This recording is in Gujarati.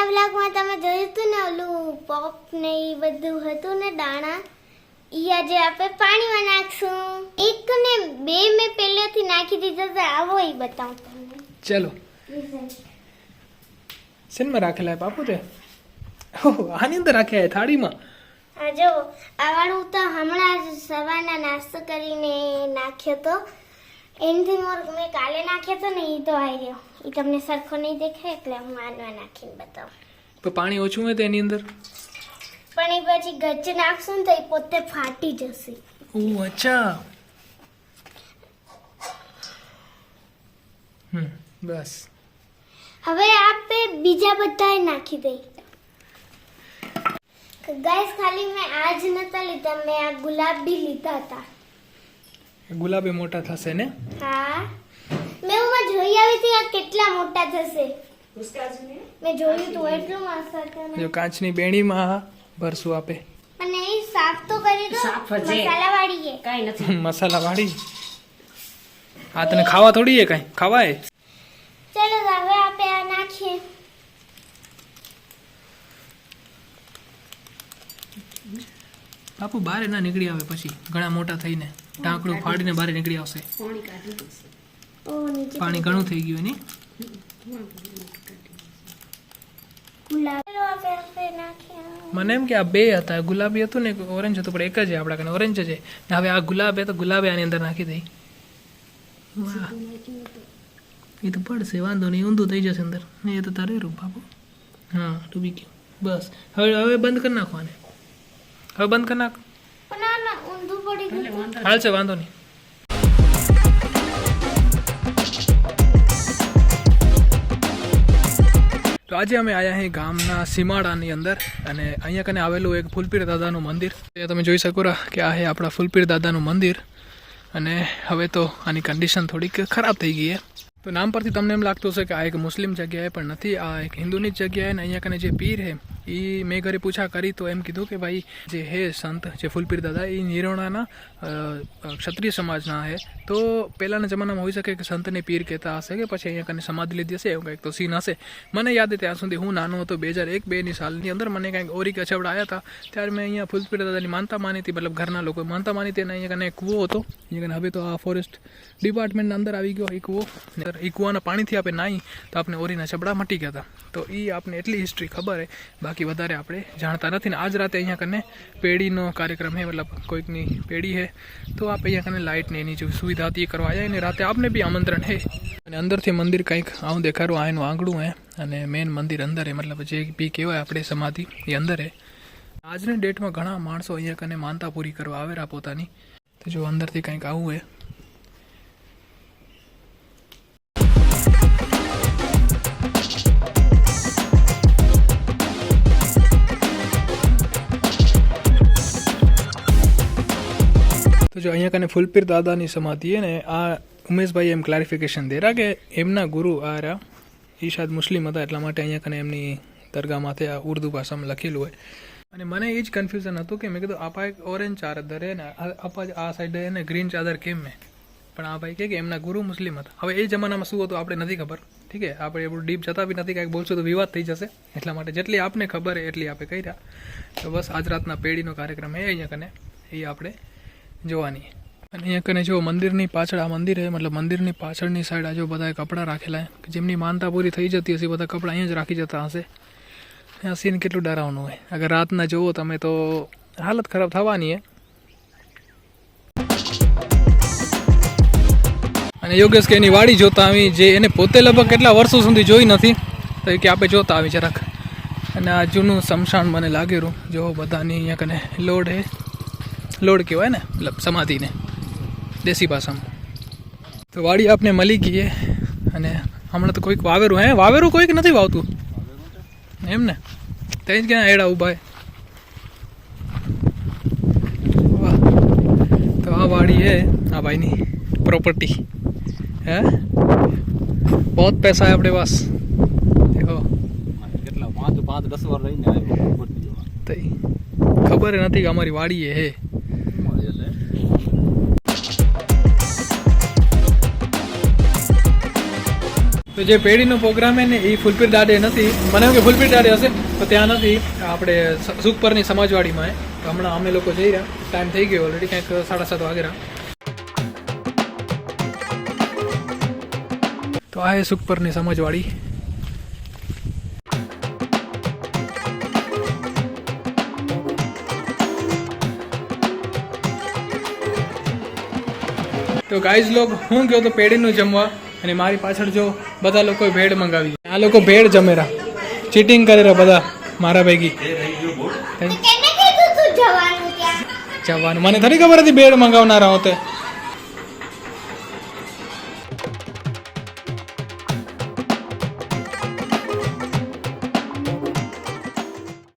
પહેલા બ્લોગમાં તમે જોયું હતું ને ઓલું પોપ ને એ બધું હતું ને દાણા? એ આજે આપણે પાણીમાં નાખશું. એક ને બે મેં પહેલેથી નાખી દીધા હતા આવો એ બતાવું તમને. ચલો. શેનમાં રાખેલા બાપુ તે? આની અંદર રાખ્યા હે થાળીમાં? આ જો આ વાળું તો હમણાં જ સવારના નાસ્તો કરીને નાખ્યો તો. એનાથી મોર મેં કાલે નાખ્યો તો ને એ તો આવી રહ્યો. એ તમને સરખો નહીં દેખાય એટલે હું આનવા નાખીને બતાવું. તો પાણી ઓછું હોય તો એની અંદર? પણ એ પછી ગચ્ચ નાખશું ને તો એ પોતે ફાટી જશે. ઓ અચ્છા. હમ બસ. હવે આપે બીજા બધાએ નાખી દઈ. ગાઈસ ખાલી મેં આ જ નતા લીધા મેં આ ગુલાબ બી લીધા હતા. ગુલાબી મોટા થશે ને? હા. મેં એમાં જોઈ આવી હતી આ કેટલા મોટા થશે. મેં જોયું તો એટલું મસ્ત હતું જો કાચની બેણીમાં ભરશું આપે. અને એ સાફ તો કરી દો સાફ છે. મસાલા વાળી છે કાંઈ નથી. મસાલા વાળી. આ તને ખાવા થોડી એ કાંઈ? ખાવાય? ચલો હવે આપણે આ નાખીએ. બાપુ બારે ના નીકળી આવે પછી. ઘણા મોટા થઈને. ઢાંકણું ફાડીને બહાર નીકળી આવશે. પાણી ઘણું થઈ ગયું એની. મને એમ કે આ બે હતા ગુલાબી હતું ને ઓરેન્જ હતું પણ એક જ આપણા કને ઓરેન્જ છે. ને હવે આ ગુલાબ તો ગુલાબે આની અંદર નાખી દઈ. વાહ. એ તો પડશે વાંધો નહીં ઊંધું થઈ જશે અંદર. ને એ તો તારે રૂપ બાપુ હા ડૂબી ગયું. બસ. હવે હવે બંધ કરી નાખો આને. હવે બંધ કરી નાખ પણ ના ના ઊંધું પડી ગયું હાલ છે, વાંધો નહીં. તો આજે અમે આવ્યા અહીં ગામના સીમાડાની અંદર અને અહીંયા કને આવેલું એક ફૂલપીર દાદાનું મંદિર. એ તમે જોઈ શકો રા કે આ છે આપણા ફૂલપીર દાદાનું મંદિર. અને હવે તો આની કન્ડિશન થોડીક ખરાબ થઈ ગઈ છે તો નામ પરથી તમને એમ લાગતું હશે કે આ એક મુસ્લિમ જગ્યાએ પણ નથી. આ એક હિન્દુની જ જગ્યાએ અને અહીંયા કને જે પીર છે એ મેં ઘરે પૂછા કરી તો એમ કીધું કે ભાઈ જે હે સંત, જે ફૂલપીર દાદા એ નિરોણાના ક્ષત્રિય સમાજના હે. તો પહેલાંના જમાનામાં હોઈ શકે કે સંતને પીર કહેતા હશે કે પછી અહીંયા કને સમાધિ લીધી હશે, એવું કંઈક તો સીન હશે. મને યાદ ત્યાં સુધી હું નાનો હતો, બે હજાર એક, બેની સાલની અંદર મને કંઈક ઓરી કચવડા આવ્યા હતા. ત્યારે મેં અહીંયા ફૂલપીર દાદાની માનતા માની હતી, મતલબ ઘરના લોકો માનતા માની હતી અને અહીંયા કને કૂવો હતો. અહીંયા કને હવે તો આ ફોરેસ્ટ ડિપાર્ટમેન્ટના અંદર આવી ગયો એ કૂવો. એ કૂવાના પાણીથી આપણે નાહી તો આપણે ઓરીના છબડા મટી ગયા હતા. તો એ આપણે એટલી હિસ્ટ્રી ખબર છે બાકી વધારે આપણે જાણતા નથી ને આજ રાતે અહીંયા કને પેઢીનો કાર્યક્રમ હે, મતલબ કોઈકની પેઢી હે, તો આપણે અહીંયા કને લાઇટ ને એની જે સુવિધા હતી એ કરવા આવ્યા અને રાતે આપને બી આમંત્રણ હે. અને અંદરથી મંદિર કંઈક આવું દેખાડું આ એનું આંગણું હે, અને મેન મંદિર અંદર હે, મતલબ જે બી કહેવાય આપણે સમાધિ, એ અંદર હે. આજની ડેટમાં ઘણા માણસો અહીંયા કને માનતા પૂરી કરવા આવેલા પોતાની. તો જો અંદરથી કંઈક આવું હે જો અહીંયા કને ફૂલપીર દાદાની સમાધિ ને, આ ઉમેશભાઈ એમ ક્લારિફિકેશન દે રહ્યા કે એમના ગુરુ આ રહ્યા એ શાયદ મુસ્લિમ હતા, એટલા માટે અહીંયા કને એમની દરગાહ માથે આ ઉર્દુ ભાષામાં લખેલું હોય. અને મને એ જ કન્ફ્યુઝન હતું કે મેં કીધું, આપા એક ઓરેન્જ ચાદર હે ને આપા આ સાઈડ હે ને ગ્રીન ચાદર કેમ મેં પણ આ ભાઈ કહે કે એમના ગુરુ મુસ્લિમ હતા. હવે એ જમાનામાં શું હતું આપણે નથી ખબર. ઠીક છે આપણે એવું ડીપ જતા બી નથી, કાંઈક બોલશું તો વિવાદ થઈ જશે. એટલા માટે જેટલી આપને ખબર એટલી આપણે કર્યા. તો બસ આજ રાતના પેઢીનો કાર્યક્રમ એ અહીંયા કને, એ આપણે જોવાની. અને અહીંયા કને જો મંદિરની પાછળ આ મંદિર છે, મતલબ મંદિરની પાછળની સાઈડ આ જો બધા કપડાં રાખેલા કે જેમની માનતા પૂરી થઈ જતી હશે બધા કપડાં અહીંયા જ રાખી જતા હશે. આ સીન કેટલું ડરાવનું હોય. અગર રાતના જુઓ તમે તો હાલત ખરાબ થવાની હે અને યોગેશ કે એની વાડી જોતા આવી જે એને પોતે લગભગ કેટલા વર્ષો સુધી જોઈ નથી, તો કે આપણે જોતા આવી જરાક. અને આ જૂનું શમશાન મને લાગેલું. જો બધાની અહીંયા કને લોડ હે લોડ કહેવાય ને મતલબ સમાધિને દેશી ભાષામાં તો વાડી આપને મળી ગઈ હે અને હમણાં તો કોઈક વાવેરું હે વાવેરું કોઈક નથી વાવતું એમ ને ત્યાં જ ક્યાં એડા ઊભા હે વાહ તો આ વાડી હે આ ભાઈની પ્રોપર્ટી હે બહુત પૈસા હે આપડે પાસ દેખો કેટલા પાંચ પાંચ દસ વાર રહીને આવ્યો ઉપરથી જોવા. તઈ ખબર ય નથી કે અમારી વાડી એ હે। તો જે પેઢીનો પ્રોગ્રામ હે ને, એ ફૂલપીર દાડે નથી. મને એમ કે ફૂલપીર દાડે હશે, તો ત્યાં નથી. આપણે સુખપરની સમાજવાડીમાં. તો હમણાં અમે લોકો જઈ રહ્યા. ટાઈમ થઈ ગયો ઓલરેડી કંઈક સાડા સાત વાગે તો આ એ સુખપરની સમાજવાડી. તો ગાઈઝ લોગ હું ગયો તો પેઢીનું જમવા? અને મારી પાછળ જો બધા લોકોએ ભેળ મંગાવી આ લોકો ભેળ જમેરા ચીટિંગ કરેલા બધા મારા ભેગી. જવાનું મને થોડી ખબર હતી ભેળ મંગાવનારા હોતે